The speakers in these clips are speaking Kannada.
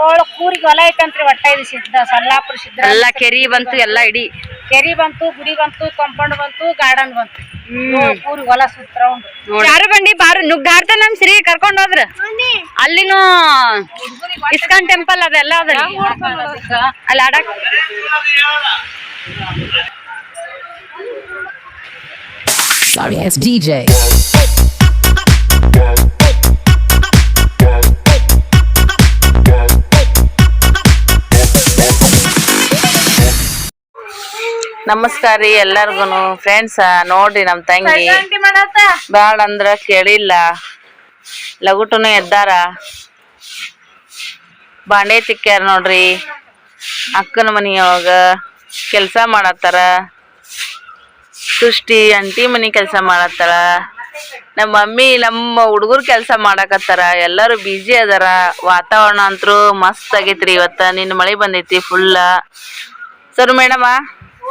ಏಳು ಕೂರಿಗೆ ಹೊಲ ಐತಂತ್ರಿ ಒಟ್ಟ ಇದು ಸಿದ್ಧ ಸಲ್ಲಾಪುರ ಸಿದ್ಧ. ಎಲ್ಲ ಕೆರಿ ಬಂತು ಎಲ್ಲ ಇಡೀ. ಕೆರಿ ಬಂತು ಗುಡಿ ಬಂತು ಕಾಂಪೌಂಡ್ ಬಂತು ಗಾರ್ಡನ್ ಬಂತು. ಏಳು ಕೂರಿಗೆ ಹೊಲ ಸುತ್ತ ಯಾರು ಬಂಡಿ ಬಾರು? ನುಗ್ಗಾಡ್ತ ನಮ್ ಶ್ರೀ ಕರ್ಕೊಂಡ್ ಹೋದ್ರ? ಅಲ್ಲಿನೂ ಇಸ್ಕಾನ್ ಟೆಂಪಲ್ ಅದೆಲ್ಲ ಅದ ಅಲ್ಲಿ ಆಡಕ್ Sorry ass DJ. ನಮಸ್ಕಾರ ರೀ ಎಲ್ಲಾರ್ಗು ಫ್ರೆಂಡ್ಸ್ ನೋಡ್ರಿ ನಮ್ ತಂಗಿ. ಬೇಡ ಬ್ಯಾಡ ಅಂದ್ರ ಕೇಳಿಲ್ಲ. ಲಗುಟುನು ಎದ್ದಾರ. ಬಾಂಡೆ ತಿಕ್ಕ್ಯಾರ ನೋಡ್ರಿ. ಅಕ್ಕನ ಮನಿಯೊಳಗ ಕೆಲಸ ಮಾಡತ್ತಾರ. ಸೃಷ್ಟಿ ಅಂಟಿ ಮನಿ ಕೆಲಸ ಮಾಡತ್ತಾರ. ನಮ್ಮ ಮಮ್ಮಿ ನಮ್ಮ ಹುಡುಗರು ಕೆಲಸ ಮಾಡಾಕತ್ತಾರ. ಎಲ್ಲರೂ ಬಿಜಿ ಅದಾರ. ವಾತಾವರಣ ಅಂತೂ ಮಸ್ತ್ ಆಗೈತ್ರಿ ಇವತ್ತ. ನಿನ್ನ ಮಳೆ ಬಂದೈತಿ ಫುಲ್ಲ ಸರ್ ಮೇಡಮ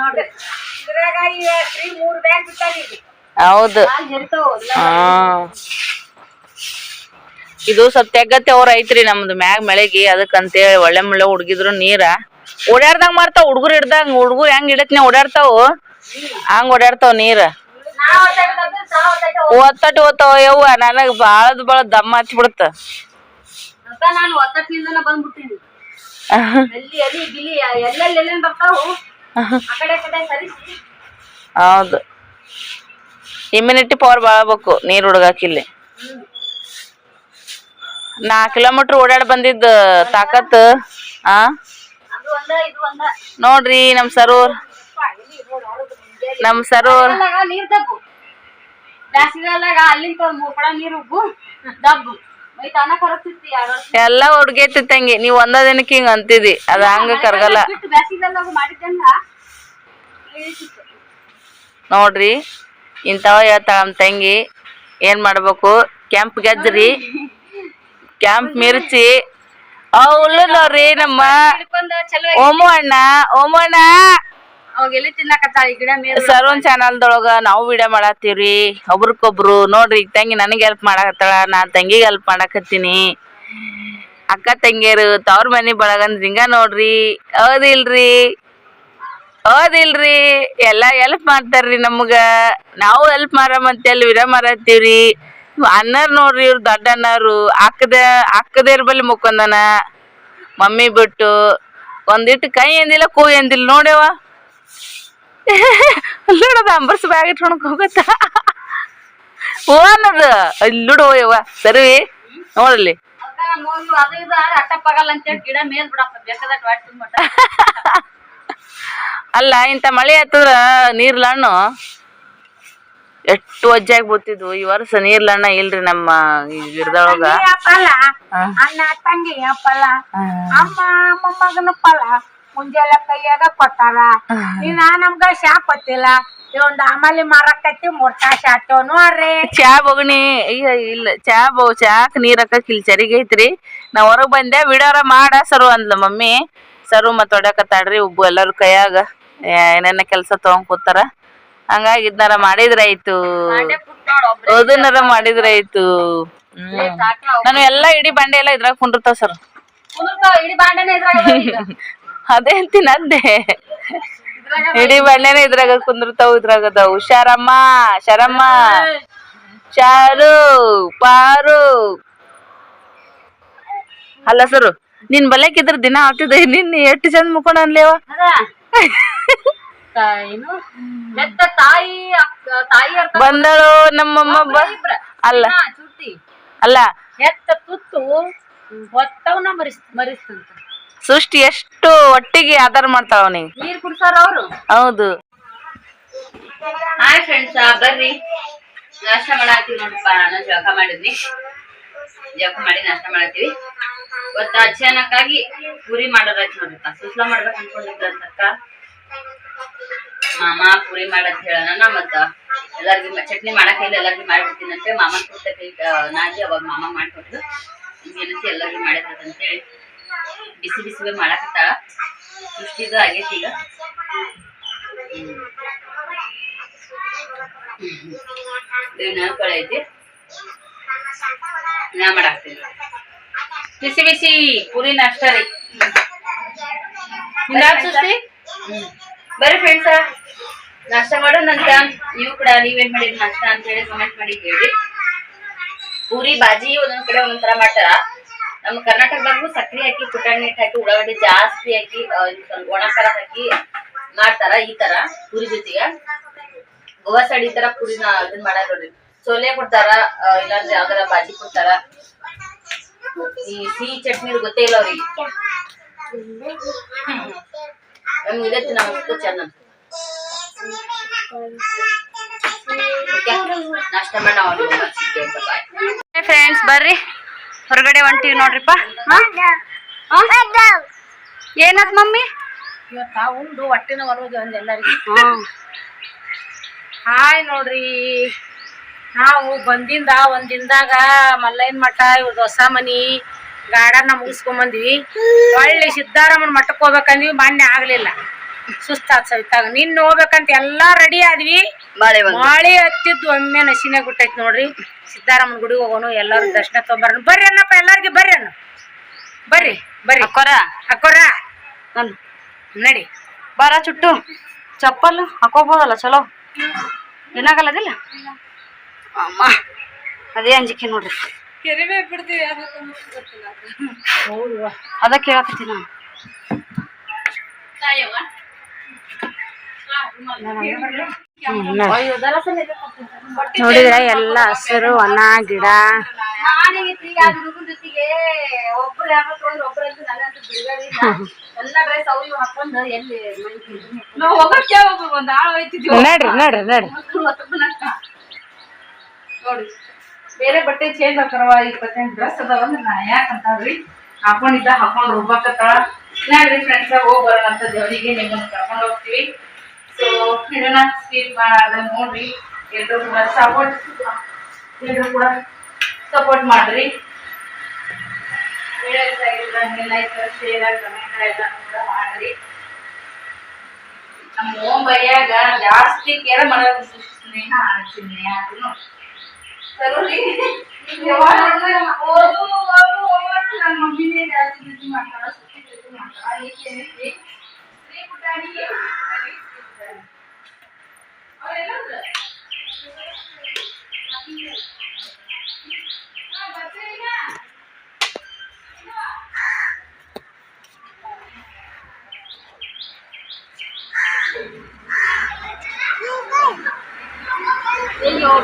ನೋಡ್ರಿ. ಇದ್ರಾಗ ಫ್ರೀ ಮೂರ್ ಬ್ಯಾಗ್ ಬಿಟ್ಟಾರಿ ಹೌದು. ಇದು ಸ್ವಲ್ಪ ತೆಗತ್ತೆ ಅವ್ರ ಐತ್ರಿ ನಮ್ದು ಮ್ಯಾಗ ಮಳೆಗಿ ಅದಕ್ಕಂತೇಳಿ ಒಳ್ಳೆ ಮುಳ್ಳೆ ಹುಡ್ಗಿದ್ರು ನೀರ. ಓಡಾಡ್ದಂಗ ಮಾಡ್ತಾವ ಹುಡುಗರು ಹಿಡ್ದಂಗ. ಹುಡುಗರು ಹೆಂಗ್ ಹಿಡತ್ನೆ ಓಡಾಡ್ತಾವ? ಹಂಗ ಓಡಾಡ್ತಾವ ನೀರ. ಒತ್ತಟ್ ಓದ್ತಾವ ಯವ್ವ ನನಗ್ ಬಾಳದ್ ಬಾಳ ದಮ್ಮ ಹಚ್ಬಿಡ್ತ. ಅಕ್ಕ ನಾನು ಬಂದ್ಬಿಟ್ಟಿನಿ. ಹೌದು. ಇಮ್ಯುನಿಟಿ ಪವರ್ ಬಾಳ್ಬೇಕು ನೀರು ಹುಡುಗಾಕಿಲ್ಲಿ ನಾ ಕಿಲೋಮೀಟರ್ ಓಡಾಡ್ ಬಂದಿದ್ದ ತಾಕತ್ ಆ? ನೋಡ್ರಿ ನಮ್ ಸರೂರ್ ನಮ್ ಸರೂರ್ ನೀರು ದಬ್ಬು. ಅಲ್ಲಿಂದ ಮೂರ್ ಕೊಡ ನೀರು ಉಬ್ಬು ದಬ್ಬು. ಎಲ್ಲಾ ಹುಡ್ಗೈತಿ ತಂಗಿ ನೀವ್ ಒಂದ ದಿನಕ್ಕೆ ಹಿಂಗ ಅಂತಿದಿ ಅದ ಹಂಗ ಕರ್ಗಲ್ಲ. ನೋಡ್ರಿ ಇಂಥವ ಹೇಳ್ತಾಳ ನಮ್ ತಂಗಿ. ಏನ್ ಮಾಡ್ಬೇಕು? ಕ್ಯಾಂಪ್ ಗೆಜ್ರಿ. ಕ್ಯಾಂಪ್ ಮಿರ್ಚಿ. ಅವ್ ನೋಡ್ರಿ ನಮ್ಮ ಓಮು ಅಣ್ಣ ಓಮು ಅಣ್ಣ. ಸರ್ವನ್ ಚಾನಲ್ದೊಳಗ ನಾವು ವಿಡಿಯೋ ಮಾಡತ್ತೀವ್ರಿ. ಒಬ್ರಕೊಬ್ರು ನೋಡ್ರಿ ಈಗ ತಂಗಿ ನನಗೆ ಹೆಲ್ಪ್ ಮಾಡಕತ್ತಾಳ, ನಾ ತಂಗಿಗೆ ಹೆಲ್ಪ್ ಮಾಡಕತ್ತೀನಿ. ಅಕ್ಕ ತಂಗಿಯರು, ತವ್ರ ಮನೆ ಬಳಗಂದ್ ಹಿಂಗ ನೋಡ್ರಿ. ಹೌದಿಲ್ರಿ? ಹೌದಿಲ್ರಿ? ಎಲ್ಲಾ ಹೆಲ್ಪ್ ಮಾಡ್ತಾರ್ರಿ ನಮ್ಗ. ನಾವು ಹೆಲ್ಪ್ ಮಾಡಮಂತೇಳಿ ವಿಡಿಯೋ ಮಾಡತ್ತೀವ್ರಿ. ಅಣ್ಣರ್ ನೋಡ್ರಿ, ಇವ್ರು ದೊಡ್ಡ ಅಣ್ಣರು. ಅಕ್ಕದ ಅಕ್ಕದೇರ್ ಬಲ್ಲಿ ಮುಕ್ಕೊಂದನ ಮಮ್ಮಿ ಬಿಟ್ಟು ಒಂದಿಟ್ಟು ಕೈ ಎಂದಿಲ್ಲ, ಕೂ ಎಂದಿಲ್ಲ, ನೋಡ್ಯವ? ನೋಡದ ಅಂಬರ್ಸ್ ಬ್ಯಾಗ್ ಇಟ್ಕೊಂಡ್ ಹೋಗತ್ತ? ಹೂ ಅನ್ನೋದು ಅಲ್ಲುಡು ಯವ್ವ ಸರಿ ನೋಡಲ್ಲಿ. ಅಲ್ಲ ಇಂಥ ಮಳೆ ಆತದ್ರ ನೀರ್ಲಣ್ಣು? ಎಷ್ಟು ಒಜ್ಜಾಗಿ ಬೀಳ್ತಿದ್ವು ಈ ವರ್ಷ ನೀರ್ಲಣ್ಣ ಇಲ್ರಿ ನಮ್ಮ ಈ ಗಿಡದೊಳಗ. ಅಣ್ಣ ತಂಗಿ ಅಪ್ಪಲ್ಲ ಅಮ್ಮ ಮೊಮ್ಮಗನ ಮುಂಜಾನೆ ಕೈಯಾಗ ಕೊಟ್ಟಾರ. ಇನ್ನ ನಮ್ಗ ಶಾಪ್ ಗೊತ್ತಿಲ್ಲ ಒಂದ್ ಆಮಲಿ ಮಾರಕತ್ತಿ ಮೂರ್ ತಾಸ ಆತವ್ ನೋಡ್ರಿ ಚಾ ಬೊಗಣಿ ಈಗ ಇಲ್ಲ ಚಾ ಬೋ ಚಾಕ್ ನೀರ್ ಹಾಕಕ್ ಇಲ್ಲಿ ಚರಿಗೆ ಐತ್ರಿ ನಾ ಹೊರಗ್ ಬಂದೆ ವಿಡಿಯೋರ ಮಾಡ ಸರು ಅಂದ್ಲ ಮಮ್ಮಿ. ಸರು ಮತ್ ಹೊಡ್ಯಾಕತ್ತಾಳ್ರಿ ಒಬ್ಬ ಎಲ್ಲಾರು ಕೈಯಾಗ. ಏನೇನ ಕೆಲ್ಸ ತಗೊಂಡ್ ಕೂತಾರ. ಹಂಗಾಗಿ ಇದ್ನಾರ ಮಾಡಿದ್ರಾಯ್ತು ಅದನ್ನಾರ ಮಾಡಿದ್ರಾಯ್ತು ನಾನು ಎಲ್ಲಾ ಇಡೀ ಬಂಡೆ ಎಲ್ಲ ಇದ್ರಾಗ ಕುಂಡಿರ್ತಾವ ಸರ್. ಇಡೀ ಬಂಡೆ ಇದ್ರಾಗ ಅದೇ ಅಂತೀನಿ ಅಂದೆ ಇಡೀ ಬಂಡೆನ ಇದ್ರಾಗ ಕುಂದಿರ್ತಾವ ಇದ್ರಾಗ ಅದಾವ ಹುಷಾರಮ್ಮ ಶರಮ್ಮ. ಶಾರು ಪಾರು ಅಲ್ಲ ಸರು ನಿನ್ ಇದ್ರ ದಿನ ಆಗ್ತಿದೆ. ನಿನ್ ಎಷ್ಟು ಚಂದ ಮುಕ್ಕೊಂಡ್ ಅನ್ಲೇವ? ಬಂದಳು ನಮ್ಮಮ್ಮ ಅಲ್ಲ. ಅಲ್ಲ. ಹೆತ್ತ ತುತ್ತು ಹೊತ್ತವನ ಮರಿಸ್ ಮರಿಸ್ತಂತ. ಸೃಷ್ಟಿ ಎಷ್ಟು ಒಟ್ಟಿಗೆ ಆಧಾರ ಮಾಡ್ತಾವ ನೀರ್ ಕುಡ್ಸಾರ ಅವ್ರು? ಹೌದು. ಹಾಯ್ ಫ್ರೆಂಡ್ಸ್ ಬರ್ರಿ. ನಾಷ್ಟ ಮಾಡಾತೀವಿ ನೋಡಪ್ಪ ನಾನು ಜಳಕ ಮಾಡಿದ್ನಿ. ಜಳಕ ಮಾಡಿ ನಾಷ್ಟ ಮಾಡತ್ತೀವಿ. ಇವತ್ತು ಅಚಾನಕ್ಕಾಗಿ ಪೂರಿ ಮಾಡೋದಾಯ್ತು ನೋಡ್ರಿಪ್ಪ ಸುಸ್ಲಾ ಮಾಡ್ಬೇಕು ಅನ್ಕೊಂಡಿದ್ರಂತಕ್ಕ. ಮಾಮ ಪೂರಿ ಮಾಡತ್ ಹೇಳೋಣ ಮತ್ತ. ಎಲ್ಲಾರ್ಗು ಚಟ್ನಿ ಮಾಡಕ್ ಇಲ್ಲ ಎಲ್ಲಾರ್ಗಿ ಮಾಡ್ಬಿಡ್ತೀನಂತೆ. ಮಾಮನ್ ಕೊಡ್ತೈತಿ ನಾಗಿ ಅವಾಗ ಮಾಮ ಮಾಡ್ಕೊಟ್ರು ಏನಂತ ಎಲ್ಲರಿಗೂ ಮಾಡಿದ್ರಂತೇಳಿ. ಬಿಸಿ ಬಿಸಿ ಮಾಡಾಕತ್ತಾಳ. ಇಷ್ಟಿದು ಆಗೈತಿ ಈಗ. ಕಳೆ ಐತಿ. ನಾ ಮಾಡಾಕ್ತೀನಿ. ಬಿಸಿ ಬಿಸಿ ಪೂರಿ ನಾಷ್ಟ ರೀ. ಸುಸ್ತಿ ಬರ್ರಿ ಫ್ರೆಂಡ್ಸ ನಾಷ್ಟ ಮಾಡೋಣಂತ ನೀವು ಕೂಡ ನೀವೇನ್ ಮಾಡಿದ್ರಿ ನಾಷ್ಟ ಅಂತ ಹೇಳಿ ಕಮೆಂಟ್ ಮಾಡಿ ಹೇಳಿ ಪೂರಿ ಬಾಜಿ ಒಂದೊಂದ್ ಕಡೆ ಒಂದೊಂದ್ ತರ ಮಾಡ್ತಾರ. ನಮ್ಮ ಕರ್ನಾಟಕದಾಗೂ ಸಕ್ಕರೆ ಹಾಕಿ ಪುಟಾಣಿ ಹಾಕಿ ಉಳ್ಳಾಗಡ್ಡಿ ಜಾಸ್ತಿ ಹಾಕಿ ಸ್ವಲ್ಪ ಒಣ ಖಾರ ಹಾಕಿ ಮಾಡ್ತಾರ ಈ ತರ ಪುರಿ ಜೊತೆಗೆ. ಗೋವಾ ಸೈಡ್ ಈ ತರ ಪುರಿನ ಇದನ್ ಮಾಡಾರ ನೋಡ್ರಿ. ಕೊಡ್ತಾರ ಇಲ್ಲಾಂದ್ರೆ ಯಾವ್ದಾರ ಬಾಜಿ ಕೊಡ್ತಾರ. ಈ ಸಿಹಿ ಚಟ್ನಿ ಗೊತ್ತೇ ಇಲ್ಲ ಅವ್ರಿಗೆ. ನಮ್ಗೆ ಇದೇ ಚಂದ ನಾಷ್ಟ ಮಾಡಿ ನಾವು ಫ್ರೆಂಡ್ಸ್ ಬರ್ರಿ. ಹೊರಗಡೆ ಹೊಂಟಿವಿ ನೋಡ್ರಿಪ್ಪ. ಏನದ್ ಮಮ್ಮಿ? ಇವತ್ತ ಉಂಡು ಹೊಟ್ಟೆನ ಬರೋದು ಒಂದು ಎಲ್ಲರಿಗೂ. ಹಾಯ್ ನೋಡ್ರಿ. ನಾವು ಬಂದಿಂದ ಒಂದ್ ದಿನದಾಗ ಮಲ್ಲಯ್ಯನ ಮಠ ಇವ್ರದ್ದು ಹೊಸ ಮನಿ ಗಾರ್ಡನ್ ಮುಗಿಸ್ಕೊಂಡ್ ಬಂದ್ವಿ. ಒಳ್ಳೆ ಸಿದ್ದಾರಾಮನ್ ಮಠಕ್ಕೆ ಹೋಗ್ಬೇಕಂದ್ವಿ ಮಾನ್ಯ ಆಗ್ಲಿಲ್ಲ. ಸುಸ್ತಾತ್ ಸವಿತಾಗ. ನಿನ್ನ ಹೋಗ್ಬೇಕಂತ ಎಲ್ಲಾ ರೆಡಿ ಆದ್ವಿ. ಮಳೆ ಹತ್ತಿದ್ದು ಒಮ್ಮೆ ನಶಿನೇ ಗುಟ್ಟೈತಿ ನೋಡ್ರಿ. ಸಿದ್ದಾರಾಮನ್ ಗುಡಿಗೆ ಹೋಗೋಣ ಎಲ್ಲರೂ ದರ್ಶನ ತಗೊಂಬರೋಣ ಬರ್ರಿ ಅನ್ನಪ್ಪ ಎಲ್ಲರಿಗೆ ಬರ್ರಿ ಅಣ್ಣ. ಬರ್ರಿ ಬರ್ರಿ. ಅಕ್ಕೋರ? ಅಕ್ಕೋರ? ನನ್ ನಡಿ. ಬರ ಚುಟ್ಟು. ಚಪ್ಪಲ್ ಹಾಕೋಬೋದಲ್ಲ ಚಲೋ. ಏನಾಗಲ್ಲದಿಲ್ಲ ಅಮ್ಮ. ಅದೇ ಅಂಜಿಕೆ ನೋಡ್ರಿ. ಅದ. ಕೇಳಕತ್ತೀನಿ ನಾನು. ನೋಡಿದ್ರೆ ಎಲ್ಲ ಹಸಿರು ಒಣ ಗಿಡ. ನಡ್ರಿ ನಡ್ರಿ ನಡ್ರಿ. ನೋಡಿ ಬೇರೆ ಬಟ್ಟೆ ಚೇಂಜ್ ಆಗ್ತಾರವ ಇಪ್ಪತ್ತೆಂಟು ಡ್ರೆಸ್ ಅದಾವಂದ್ರ ನಾ ಯಾಕಂತಾರ್ರಿ ಹಾಕೊಂಡಿದ್ದ ಹಾಕೊಂಡು ಹೋಗ್ಬೇಕತ್ತಾಳ ನೋಡ್ರಿ ಫ್ರೆಂಡ್ಸ್ ಹೋಗ್ ಬರೋಣ ಅಂತ ದೇವರಿಗೆ ನಿಮ್ಮನ್ನು ಕರ್ಕೊಂಡು ಹೋಗ್ತೀವಿ. ಸೊ ಇದನ್ನ ಸ್ಟೀಲ್ ಅದನ್ನ ನೋಡ್ರಿ. ಎಲ್ಲರೂ ಕೂಡ ಸಪೋರ್ಟ್ ಎಲ್ಲರೂ ಕೂಡ ಸಪೋರ್ಟ್ ಮಾಡ್ರಿ. ಲೈಕ್ ಶೇರ್ ಕಮೆಂಟ್ ಕೂಡ ಮಾಡ್ರಿ. ನಮ್ಮ ಓಂ ಬೈಯಾಗ ಜಾಸ್ತಿ ಕೇರ್ ಮಾಡೋದು ಸ್ನೇಹ ಆಡ್ತೀನಿ ಯಾಕೂ ಸರಿ ಯಾವಾಗ ಓದು ಓದು ನನ್ನ ಮಮ್ಮಿನೇ ಜಾಸ್ತಿ ಬಿಸಿ ಮಾಡ್ತಾಳ, ಸುತ್ತಿ ಮಾಡ್ತಾಳ. ಏಕೆ ಶ್ರೀ ಪುಟಾಣಿ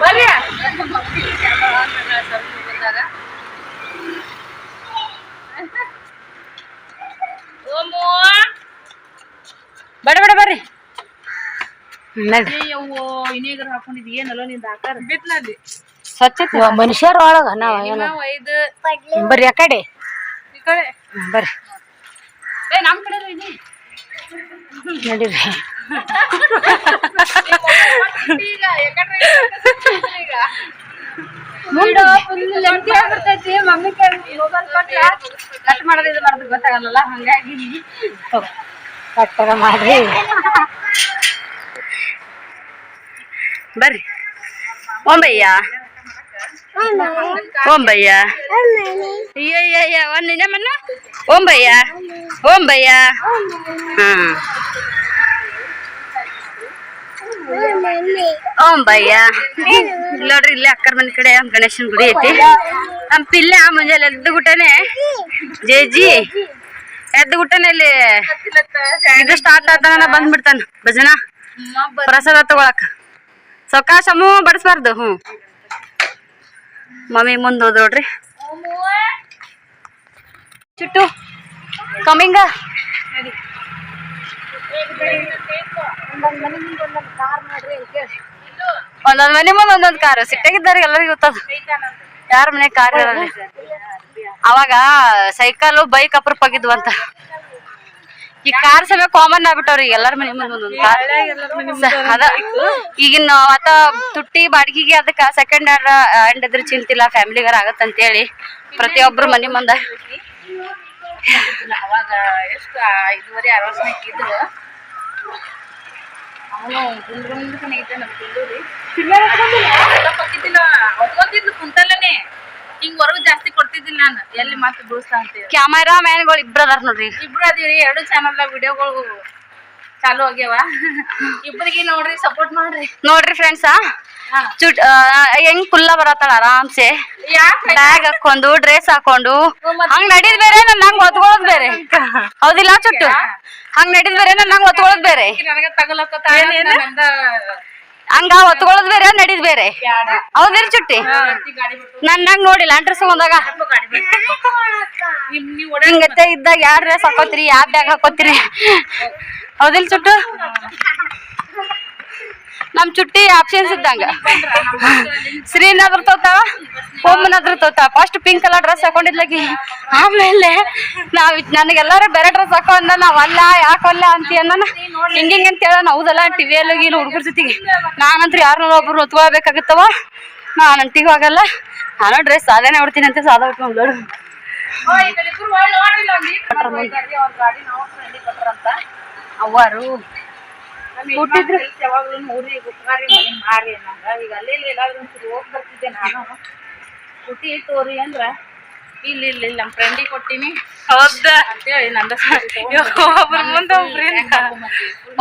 ಬರ್ರಿ ಬಡ ಬಡ ಬರ್ರಿ. ಇನ್ನೇಗರ ಹಾಕೊಂಡಿದ್ ಏನಲ್ಲ ನಿಂದ ಹಾಕಾರ ಬಿತ್ಲಲ್ಲಿ ಸ್ವಚ್ಛತೆ ಮನುಷ್ಯರ ಒಳಗ ನಾವ್ ಏನ? ಬರ್ರಿ ಆ ಕಡೆ. ಈ ಕಡೆ. ಹ್ಮ್, ಬರ್ರಿ. ಏ ನಮ್ ಕಡೆ ಇದೆ ನಡೀರಿ. ಈಗ ಯಾಕಂದ್ರೆ ಈಗ. ಮುಂದೆ ಫುಲ್ ಲೆಂತಿ ಆಗ್ಬಿಡ್ತೈತಿ ಮಮ್ಮಿ ಕೈ ಮೊಬೈಲ್ ಕೊಟ್ರ ಕಟ್ ಮಾಡೋದು ಇದು ಮಾಡೋದು ಗೊತ್ತಾಗಲ್ಲ ಹಂಗಾಗಿ. ಕಟ್ಟರ ಮಾಡ್ರಿ. ಬರ್ರಿ. ಒಂಬಯ್ಯ ಒಂಬಯ್ಯ ಅಯ್ಯಯ್ಯ ಒಂದ್ ನಿಜ ಮನ್ನ. ಒಂಬಯ್ಯ ಓಂಬಯ್ಯ? ಹಾ. ಓಂಬಯ್ಯ? ಇಲ್ಲಿ ನೋಡ್ರಿ, ಇಲ್ಲೇ ಅಕ್ಕರ ಮನೆ ಕಡೆ ಗಣೇಶನ ಗಣೇಶನ್ ಗುಡಿ ಐತಿ. ನಮ್ ಪಿಲ್ಲೆ ಆ ಮುಂಜಾನೆ ಎದ್ದು ಗುಟ್ಟನೆ. ಜೇಜಿ ಎದ್ದು ಗುಟ್ಟನೆ ಇಲ್ಲಿ. ಇದು ಸ್ಟಾರ್ಟ್ ಆದ ಬಂದ್ಬಿಡ್ತಾನ ಭಜನಾ. ಪ್ರಸಾದ ತಗೊಳಕ. ಸೌಕಾಶಮು ಬಡಿಸ್ಬಾರ್ದು, ಹ್ಞೂ. ಮಮ್ಮಿ ಮುಂದೆ ಹೋದ್ ನೋಡ್ರಿ. ಚುಟ್ಟು ಕಮಿಂಗ ಒಂದೊಂದು ಮನೆ ಮುಂದೆ ಒಂದೊಂದು ಕಾರ್ ಸಿಟ್ಟಾಗಿದ್ದಾರೆ ಎಲ್ಲರಿಗೂ ಗೊತ್ತದ. ಯಾರ ಮನೆ ಕಾರ್ ಅವಾಗ ಸೈಕಲ್ ಬೈಕ್ ಅಪರೂಪಾಗಿದ್ವು ಅಂತ. ಈ ಕಾರ್ ಸಮ ಕಾಮನ್ ಆಗ್ಬಿಟ್ಟವ್ರಿ ಎಲ್ಲಾರ ಮನೆ ಮುಂದೆ ಒಂದೊಂದ್ ಕಾರ್ ಅದ ಈಗಿನ ಮತ್ತ ತುಟ್ಟಿ ಬಾಡಿಗೆಗೆ ಅದಕ್ಕ ಸೆಕೆಂಡ್ ಹ್ಯಾಂಡ್ ಹ್ಯಾಂಡ್ ಇದ್ರ ಚಿಂತಿಲ್ಲ ಫ್ಯಾಮಿಲಿಗಾರ ಆಗತ್ತಂತೇಳಿ ಪ್ರತಿಯೊಬ್ರು ಮನೆ ಮುಂದ. ಅವಾಗ ಎಷ್ಟು ಐದುವರೆ ಅರವತ್ತು ಇದ್ರು. ಅವನು ಇದ್ದ ಕುಂತಲ್ಲನೆ. ಹಿಂಗ್ ಹೊರಗ್ ಜಾಸ್ತಿ ಕೊಡ್ತಿದ್ದಿಲ್ಲ ನಾನು. ಎಲ್ಲಿ ಮತ್ತೆ ಬೀಳಿಸ್ತಾ ಅಂತೇಳಿ ಕ್ಯಾಮರಾ ಮ್ಯಾನ್ಗಳು ಇಬ್ರು ಅದಾರ ನೋಡ್ರಿ. ಇಬ್ರು ಅದೀವ್ರಿ ಎರಡು ಚಾನಲ್ ವಿಡಿಯೋಗಳು ಚಾಲು ಆಗ್ಯಾವ. ಇಬ್ರಿಗೆ ನೋಡ್ರಿ ಸಪೋರ್ಟ್ ಮಾಡ್ರಿ. ನೋಡ್ರಿ ಫ್ರೆಂಡ್ಸ್. ಚುಟ್ ಹೆಂಗ್ ಕುಲ್ಲ ಬರತ್ತಾಳ ಆರಾಮ್ಸೆ? ಯಾಕೆ ಬ್ಯಾಗ್ ಹಾಕೊಂಡು ಡ್ರೆಸ್ ಹಾಕೊಂಡು ಹಂಗ್ ನಡೀದ್ ಬೇರೆ ನನ್ ಹಂಗ್ ಒತ್ಕೊಳ್ಳೋದ್ ಬೇರೆ. ಹೌದಿಲ್ಲ ಚುಟ್ಟು? ಹಂಗ್ ನಡೀದ್ ಬೇರೆ ನನ್ ಹಂಗ್ ಒತ್ಕೊಳ್ಳೋದ್ ಬೇರೆ. ಹಂಗ ಹೊತ್ಕೊಳ್ಳೋದ್ ಬೇರೆ ನಡೀದ್ ಬೇರೆ. ಹೌದಿಲ್ಲ ಚುಟ್ಟಿ? ನನ್ನ ಬಿಟ್ಟು. ನನ್ ಹಂಗ್ ನೋಡಿಲ್ಲ ಡ್ರೆಸ್ ಬಂದಾಗ ಹಿಂಗತ್ತೆ ಇದ್ದಾಗ ಯಾರ ಡ್ರೆಸ್ ಹಾಕೋತಿರಿ ಯಾವ ಬ್ಯಾಗ್ ಹಾಕೋತೀರಿ? ಹೌದಿಲ್ ಚುಟ್ಟು? ನಮ್ ಚುಟ್ಟಿ ಆಪ್ಷನ್ಸ್ ಇದ್ದಂಗ ಶ್ರೀನಗರ್ ತೋತಾವ ಹೋಮನಗರ್ ತೋತಾವ ಫಸ್ಟ್ ಪಿಂಕ್ ಕಲರ್ ಡ್ರೆಸ್ ಹಾಕೊಂಡಿದ್ಲಾಗಿ ಆಮೇಲೆ ನಾವ್ ನನಗೆಲ್ಲಾರು ಬೇರೆ ಡ್ರೆಸ್ ಹಾಕೋ ಅಂದ ನಾವ್ ಅಲ್ಲ ಯಾಕಲ್ಲ ಅಲ್ಲ ಅನ್ನ ಹಿಂಗ ಹಿಂಗ ಅಂತ ಹೇಳ ಹೌದಲ್ಲ ಟಿವಿಯಲ್ಲಿ ಹೋಗಿ ಹುಡುಗರ ಜೊತೆಗೆ ನಾನಂತ್ರ ಯಾರನ್ನ ಒಬ್ರು ಒತ್ಕೊಳ್ಬೇಕಾಗತ್ತವ ನಾನು ಅಂತಿಗೆ ಹೋಗಲ್ಲ ನಾನು ಡ್ರೆಸ್ ಸಾಧನೆ ಹೊಡ್ತೀನಿ ಅಂತ ಸಾಧ ಹೊಡ್ಕೊಂಡು ಅವರು ಹುಟ್ಟಿದ್ರು ಯಾವಾಗ್ಲೂ ಊರಿಗೆ ಉಪ್ಕಾರಿ ಮನೆ ಮಾರಿ ನಂಗ ಈಗ ಅಲ್ಲೇ ಇಲ್ಲಿ ಎಲ್ಲಾದ್ರೂ ಒಂಚೂರು ಹೋಗಿ ಬರ್ತಿದ್ದೆ ನಾನು. ಹುಟ್ಟಿ ತೋರಿ ಅಂದ್ರ ಇಲ್ಲಿ ಇಲ್ಲಿ ಇಲ್ಲಿ ನಮ್ಮ ಫ್ರೆಂಡಿಗೆ ಕೊಟ್ಟಿನಿ. ಹೌದ? ಅಂತೇಳಿ ನಂದ ಮುಂದೆ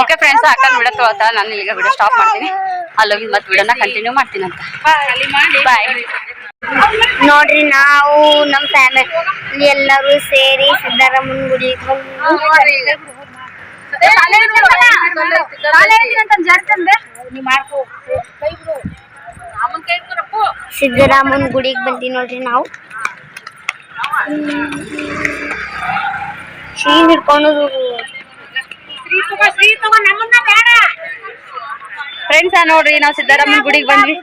ಓಕೆ ಫ್ರೆಂಡ್ಸ್ ಹಾಕೊಂಡು ಬಿಡತ್ತ ತಗೋತಾ ನಾನು ಇಲ್ಲಿಗೆ ವಿಡಿಯೋ ಸ್ಟಾಪ್ ಮಾಡ್ತೀನಿ. ಅಲ್ಲೋಗಿ ಮತ್ತೆ ವಿಡಿಯೋನ ಕಂಟಿನ್ಯೂ ಮಾಡ್ತೀನಿ ಅಂತ. ಬಾಯ್ ನೋಡ್ರಿ ನಾವು ನಮ್ಮ ಫ್ಯಾಮಿಲಿ ಎಲ್ಲರೂ ಸೇರಿ ಸಿದ್ದರಾಮನ್ ಗುಡಿ ಬಂದು ಸಿದ್ದರಾಮನ್ ಗುಡಿಗೆ ಬಂದಿ ನೋಡ್ರಿ ನಾವು. ಶ್ರೀ ಹಿಡ್ಕೊಂಡು ಫ್ರೆಂಡ್ಸ್ ನೋಡ್ರಿ ನಾವು ಸಿದ್ದರಾಮನ್ ಗುಡಿಗೆ ಬಂದ್ವಿ.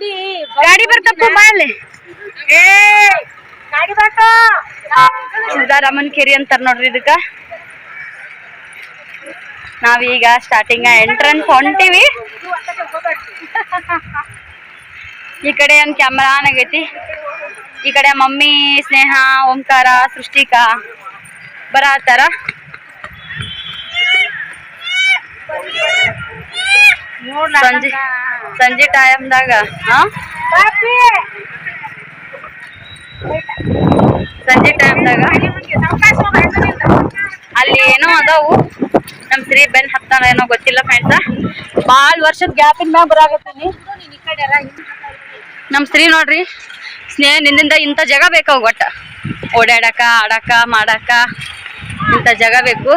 ಗಾಡಿ ಬರ್ತಪ್ಪ ಬಾ ಅಲ್ಲಿ. ಸಿದ್ದರಾಮನ್ ಕೆರಿ ಅಂತಾರ ನೋಡ್ರಿ ಇದಕ್ಕ. ನಾವೀಗ ಸ್ಟಾರ್ಟಿಂಗ್ ಎಂಟ್ರೆನ್ಸ್ ಹೊಂಟಿವಿ. ಈ ಕಡೆ ಒಂದು ಕ್ಯಾಮ್ರಾ ಆನ್ ಆಗೈತಿ? ಈ ಕಡೆ ಮಮ್ಮಿ ಸ್ನೇಹ ಓಂಕಾರ ಸೃಷ್ಟಿಕಾ ಬರತ್ತಾರ ಸಂಜೆ ಸಂಜೆ ಟೈಮ್ದಾಗ ಹಾ? ಸಂಜೆ ಟೈಮ್ದಾಗ ಅಲ್ಲಿ ಏನೋ ಅದಾವು. ನಮ್ ಶ್ರೀ ಬೆನ್ ಹತ್ತಾನ ಏನೋ ಗೊತ್ತಿಲ್ಲ ಫ್ರೆಂಡ್ಸ್ ಬಾಳ್ ವರ್ಷದ ಗ್ಯಾಪಿನ ಮ್ಯಾಗ ಬರಾಕತ್ತೀನಿ ನಮ್ ಸ್ತ್ರೀ ನೋಡ್ರಿ ಸ್ನೇಹ ನಿನ್ನಿಂದ ಇಂಥ ಜಾಗ ಬೇಕು ಒಟ್ಟ. ಓಡಾಡಕ ಆಡಕ ಮಾಡಾಕ ಇಂಥ ಜಾಗ ಬೇಕು.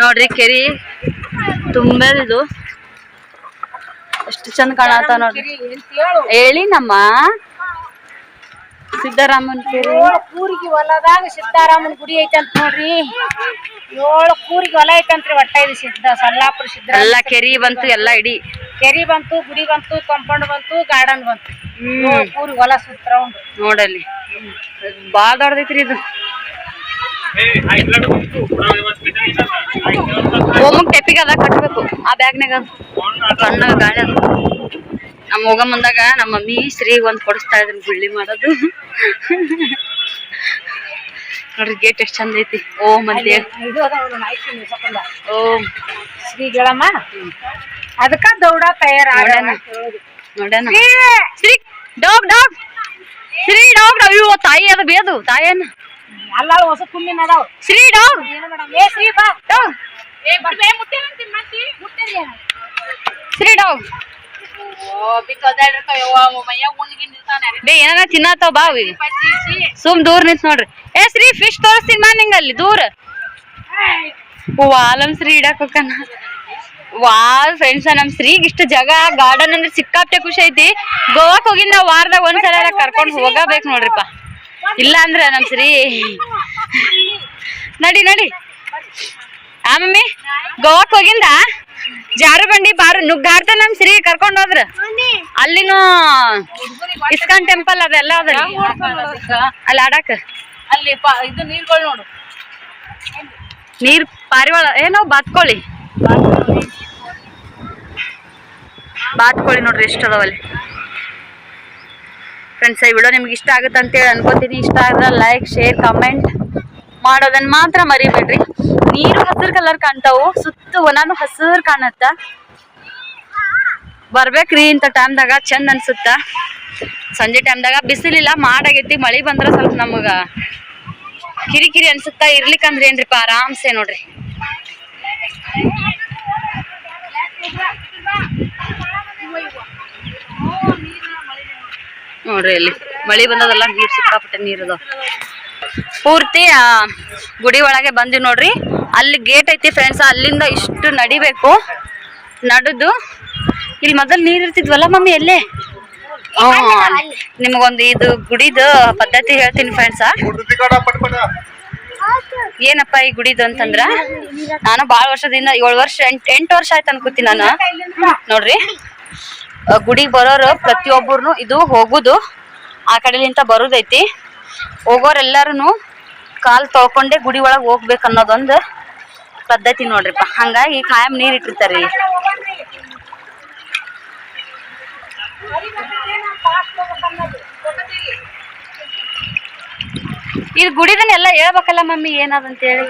ನೋಡ್ರಿ ಕೆರಿ ತುಂಬಲ್ದು. ಎಷ್ಟು ಚಂದ ಕಾಣತ್ತ ನೋಡ್ರಿ. ಹೇಳಿ ನಮ್ಮ ಸಿದ್ದರಾಮನ್ ಕೆರಿ. ಕೂರಿಗೆ ಹೊಲದಾಗ ಸಿದ್ದಾರಾಮನ್ ಗುಡಿ ಐತಂತ ನೋಡ್ರಿ. ಏಳು ಕೂರಿಗೆ ಹೊಲ ಐತಂತ್ರಿ ಒಟ್ಟ ಇದು ಸಿದ್ದ ಸಲ್ಲಾಪುರ ಸಿದ್ದ ಎಲ್ಲ ಕೆರಿ ಬಂತು ಎಲ್ಲ ಇಡೀ. ಕೆರಿ ಬಂತು ಗುಡಿ ಬಂತು ಕಾಂಪೌಂಡ್ ಬಂತು ಗಾರ್ಡನ್ ಬಂತು. ಕೂರಿಗೆ ಹೊಲ ಸುತ್ತ ನೋಡಲ್ಲಿ. ಬಾಳ ದೊಡ್ಡದೈತ್ರಿ ಇದು. ಹೋಮಕ್ ಟೆಪ್ಪಿಗೆ ಅದ ಕಟ್ಬೇಕು ಆ ಬ್ಯಾಗ್ನಾಗ ಸಣ್ಣ ಗಾಳಿ ನಮ್ಮ ಹೋಗ ಬಂದಾಗ ನಮ್ಮ ಮಮ್ಮಿ ಶ್ರೀ ಒಂದು ಕೊಡಿಸ್ತಾ ಇದ್ರು ಗುಳ್ಳಿ ಮಾಡೋದು. ನೋಡ್ರಿ ಗೇಟ್ ಎಷ್ಟು ಚಂದ ಐತಿ. ಓ ಶ್ರೀ ನಿಲ್ಸಕೊಂಡ ಓಂ. ಶ್ರೀಗಳಮ್ಮ ಅದಕ್ಕ ದೌಡ ತಯಾರಾಗ ನೋಡೋಣ. Shri dog dog. Shri dog ಅಯ್ಯೋ ತಾಯಿ ಅದು ಬೇದು ತಾಯನ್ನ. ಅಲ್ಲ ಹೊಸ ಕುಮ್ಮಿನ ಅದಾವ. ಶ್ರೀ ಡಾಗ್. ಏ ಶ್ರೀ ಬಾ. ಡಾಗ್. ಏ ಬರ್ಬೇ ಮುಟ್ಟೇನಂತಿ ಮತ್ತಿ ಮುಟ್ಟೇರಿ ಶ್ರೀ ಡಾಗ್. ಬೇ ಏನಾರ ತಿನ್ನತಾವ ಬಾವಿ ಸುಮ್ ದೂರ ನಿಂತ್ ನೋಡ್ರಿ. ಏ ಶ್ರೀ ಫಿಶ್ ತೋರಿಸ್ತೀನಿ ಮಾ ನಿಂಗ ಅಲ್ಲಿ ದೂರ ವಾಲಂ ಶ್ರೀ ಇಡಕ್ ಹೋಗ್ತಾನ ವಾ ಫ್ರೆಂಡ್ಸ್ ನಮ್ ಶ್ರೀಗ್ ಇಷ್ಟ ಜಾಗ ಗಾರ್ಡನ್ ಅಂದ್ರೆ ಸಿಕ್ಕಾಪಟ್ಟೆ ಖುಷಿ ಐತಿ. ಗೋವಾಕ್ ಹೋಗಿದ್ ನಾವ್ ವಾರದಾಗ ಒಂದ್ಸಲ ಕರ್ಕೊಂಡ್ ಹೋಗಬೇಕು ನೋಡ್ರಿಪ್ಪ. ಇಲ್ಲ ಅಂದ್ರ ನಮ್ ಶ್ರೀ. ನಡಿ ನಡಿ. ಆ ಮಮ್ಮಿ ಗೋವಾಕ್ ಹೋಗಿಂದ? ಜಾರು ಬಂಡಿ ಬಾರು ನುಗ್ಗಾಡ್ತ ನಮ್ ಶ್ರೀ ಕರ್ಕೊಂಡ್ ಹೋದ್ರ. ಅಲ್ಲಿನೂ ಇಸ್ಕಾನ್ ಟೆಂಪಲ್ ಅದೆಲ್ಲ ಅದ ಅಲ್ಲಿ. ಆಡಾಕ. ಅಲ್ಲಿ ಇದು ನೀರ್ಗಳು ನೋಡು. ನೀರ್ ಪಾರಿವಾಳ ಏನೋ ಬಾತ್ಕೋಳಿ. ಬಾತ್ಕೋಳಿ ನೋಡ್ರಿ ಎಷ್ಟು ಅದಾವಲ್ಲಿ ಫ್ರೆಂಡ್ಸ್ ಈ ವಿಡಿಯೋ ನಿಮ್ಗೆ ಇಷ್ಟ ಆಗುತ್ತೆ ಅಂತೇಳಿ ಅನ್ಕೋತೀನಿ. ಇಷ್ಟ ಆದ್ರೆ ಲೈಕ್ ಶೇರ್ ಕಮೆಂಟ್ ಮಾಡೋದನ್ನ ಮಾತ್ರ ಮರಿಬೇಡ್ರಿ. ನೀರು ಹಸಿರು ಕಲರ್ ಕಾಣ್ತಾವು, ಸುತ್ತ ವನಾನು ಹಸಿರು ಕಾಣತ್ತ. ಬರ್ಬೇಕ್ರಿ ಇಂಥ ಟೈಮ್ದಾಗ ಚಂದ ಅನ್ಸುತ್ತ. ಸಂಜೆ ಟೈಮ್ದಾಗ ಬಿಸಿಲಿಲ್ಲ, ಮಾಡಾಗೈತಿ, ಮಳಿ ಬಂದ್ರ ಸ್ವಲ್ಪ ನಮಗ ಕಿರಿಕಿರಿ ಅನ್ಸುತ್ತಾ. ಇರ್ಲಿಕ್ಕಂದ್ರೆ ಏನ್ರಿಪ್ಪ, ಆರಾಮ್ಸೆ ನೋಡ್ರಿ. ನೋಡ್ರಿ ಇಲ್ಲಿ ಮಳಿ ಬಂದದಲ್ಲ ನೀರ್ ಸಿಕ್ಕಾಪಟ್ಟೆ ನೀರದ ಪೂರ್ತಿ ಆ ಗುಡಿ ಒಳಗೆ ಬಂದಿವಿ ನೋಡ್ರಿ. ಅಲ್ಲಿ ಗೇಟ್ ಐತಿ ಫ್ರೆಂಡ್ಸ್ ಅಲ್ಲಿಂದ ಇಷ್ಟು ನಡಿಬೇಕು. ನಡೆದು. ಇಲ್ಲಿ ಮೊದಲು ನೀರು ಇರ್ತಿದ್ವಲ್ಲ ಮಮ್ಮಿ ಎಲ್ಲೇ ನಿಮಗೊಂದು ಇದು ಗುಡಿದು ಪದ್ಧತಿ ಹೇಳ್ತೀನಿ ಫ್ರೆಂಡ್ಸ ಏನಪ್ಪ ಈ ಗುಡಿದು ಅಂತಂದ್ರ? ನಾನು ಬಹಳ ವರ್ಷದಿಂದ ಏಳು ವರ್ಷ ಎಂಟ್ ಎಂಟು ವರ್ಷ ಆಯ್ತು ಅನ್ಕೋತೀನಿ ನಾನು. ನೋಡ್ರಿ. ಗುಡಿಗ್ ಬರೋರು ಪ್ರತಿಯೊಬ್ಬರು ಇದು ಹೋಗುದು. ಆ ಕಡೆಲಿಂತ ಬರುದೈತಿ. ಹೋಗೋರೆಲ್ಲಾರು ಕಾಲು ತೊಳ್ಕೊಂಡೆ ಗುಡಿ ಒಳಗೆ ಹೋಗ್ಬೇಕು ಅನ್ನೋದೊಂದು ಪದ್ಧತಿ ನೋಡ್ರಿಪ್ಪ. ಹಂಗಾಗಿ ಕಾಯಂ ನೀರು ಇಟ್ಟಿರ್ತಾರೆ ಇದು ಗುಡಿದನ್ನೆಲ್ಲ ಹೇಳ್ಬೇಕಲ್ಲ ಮಮ್ಮಿ, ಏನದಂತೇಳಿ?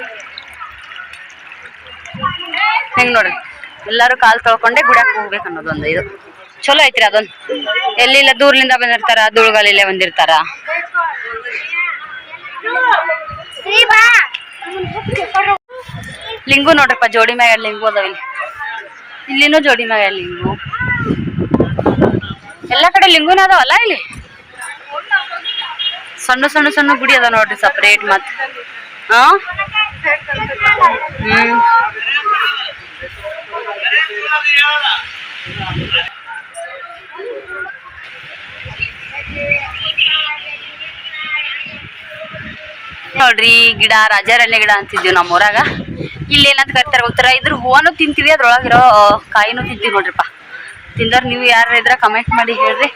ಹೆಂಗ್ ನೋಡ್ರಿ? ಎಲ್ಲರೂ ಕಾಲು ತೊಳ್ಕೊಂಡೆ ಗುಡಕ್ಕೆ ಹೋಗ್ಬೇಕು ಅನ್ನೋದೊಂದು ಇದು. ಚಲೋ ಐತ್ರಿ ಅದೊಂದು. ಎಲ್ಲಿಲ್ಲ ದೂರ್ಲಿಂದ ಬಂದಿರ್ತಾರ ಧೂಳುಗಲ್ಲಿಲ್ಲೇ ಬಂದಿರ್ತಾರ. ಲಿಂಗು ನೋಡ್ರಪ್ಪ, ಜೋಡಿ ಮ್ಯಾಗ ಲಿಂಗು ಅದಾವ ಇಲ್ಲಿ ಇಲ್ಲಿನೂ ಜೋಡಿ ಮ್ಯಾಗ ಲಿಂಗು. ಎಲ್ಲ ಕಡೆ ಲಿಂಗುನ ಅದಾವಲ್ಲ ಇಲ್ಲಿ? ಸಣ್ಣ ಸಣ್ಣ ಸಣ್ಣ ಗುಡಿ ಅದ ನೋಡ್ರಿ ಸಪ್ರೇಟ್ ಮತ್. ಹಾ ಹ್ಮ್. ನೋಡ್ರಿ, ಗಿಡ, ರಾಜಾರಣ್ಯ ಗಿಡ ಅಂತಿದ್ವಿ ನಮ್ಮ ಊರಾಗ ಇಲ್ಲಿ ಏನಂತ ಕರಿತಾರೆ ಗೊತ್ತಾರ ಇದ್ರ ಹೂವನು ತಿಂತೀವಿ, ಅದ್ರೊಳಗಿರೋ ಕಾಯಿನೂ ತಿಂತೀವಿ ನೋಡ್ರಿಪ್ಪ. ತಿಂದವ್ರು ನೀವು ಯಾರು ಇದ್ರ ಕಮೆಂಟ್ ಮಾಡಿ ಹೇಳ್ರಿ.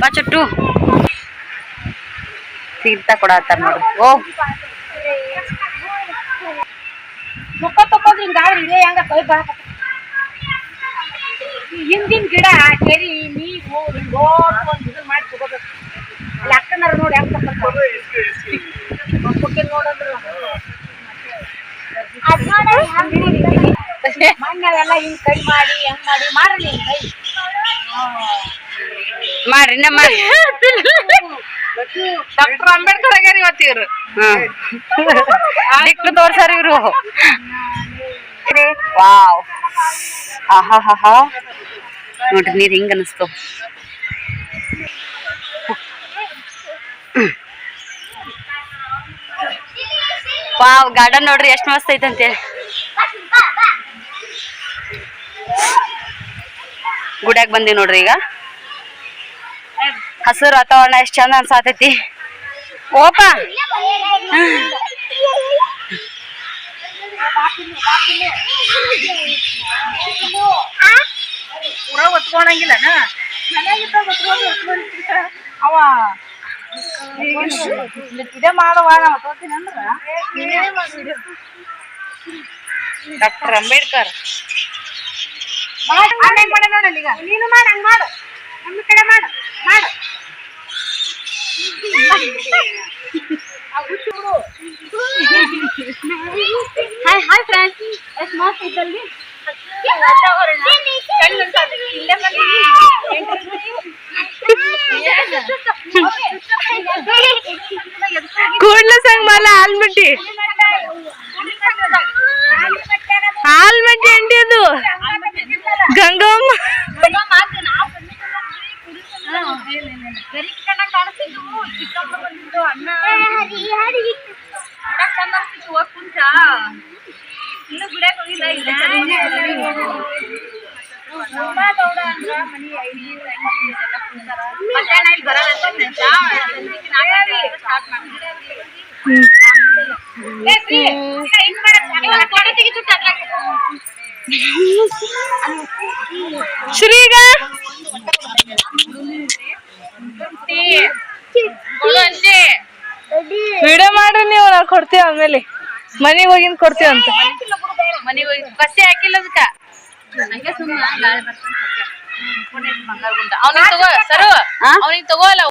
ಬಾ ಚುಟ್ಟು. ತೀರ್ಥ ಕೊಡತ್ತಾರ ನೋಡ್ರಿ. ಓ. ಮುಖ ಹಿಂಗಾದ್ರೆ ಇದೇ ಹೆಂಗ ಕೈ ಬರಕ ಹಿಂದಿನ ಗಿಡ ಕೆರಿ ನೀರು ದೊಡ್ಡ ಒಂದು ಇದು ಮಾಡಿ ತಗೋಬೇಕು. ಅಲ್ಲಿ ಅಕ್ಕನಾರ ನೋಡಿ ಹೆಂಗ್ ತಕೊಂಡ್ರು ನೋಡಂದ್ರು ಮಣ್ಣೆಲ್ಲ ಹಿಂಗ್ ಕೈ ಮಾಡಿ ಹೆಂಗ್ ಮಾಡಿ. ಮಾಡ್ರಿ ಕೈ. ಮಾಡ್ರಿ ನಮ್ಮ ಡಾಕ್ಟರ್ ಅಂಬೇಡ್ಕರ್ ಆಗ್ಯಾರ ಇವತ್ತು ಇವ್ರು. ದಿಕ್ಕು ತೋರ್ಸಾರ ಇವ್ರು. ವಾವ್. ಆಹಾ ಹಾ ಹಾ ನೋಡ್ರಿ, ನೀರ್ ಹಿಂಗ ಅನಿಸ್ತು. ವಾವ್ ಗಾರ್ಡನ್ ನೋಡ್ರಿ, ಎಷ್ಟು ಮಸ್ತ್ ಐತೆ ಅಂತೇಳಿ ಗುಡ್ಯಾಗ ಬಂದೀವಿ ನೋಡ್ರಿ ಈಗ. ಹಸಿರು ವಾತಾವರಣ ಎಷ್ಟು ಚಂದ ಅನ್ಸಾತೈತಿ. ಓಪ! ಊರಾಗ ಒತ್ಕೊಳಂಗಿಲ್ಲ ಅವ ಇದೇ ಮಾಡವ ನಾವು ತೋತೀನಿ ಅಂದ್ರ. ಡಾಕ್ಟರ್ ಅಂಬೇಡ್ಕರ್. ಮಾಡಿ ಮಾಡಿ. ನೋಡಲ್ಲ ಈಗ ನೀನು ಮಾಡ ಹಂಗ ಮಾಡು. ನಮ್ಮ ಕಡೆ ಮಾಡು ಮಾಡು. ಹಾಯ್ ಹಾಯ್ ಫ್ರೆಂಡ್ಸ್ ಎಷ್ಟು ಮಸ್ತ್ ಐತಲ್ರಿ Yeah. ಶ್ರೀಗ? ವಿಡಿಯೋ ಮಾಡ್ರಿ ನೀವು ನಾವು ಕೊಡ್ತೀವಿ ಆಮೇಲೆ. ಮನೆಗೆ ಹೋಗಿಂದ ಕೊಡ್ತೀವಂತ ಅಂತ. ಮನೆಗೆ ಹೋಗಿ ಬಸ್ಸೇ ಹಾಕಿಲ್ಲ ಅದಕ್ಕೆ ಸುಮ್ಮನೆ ಅವ್ನಿಗೆ ತಗೋ ಸರ್. ಅವ್ನಿಗೆ ತಗೋ ಅಲ್ಲ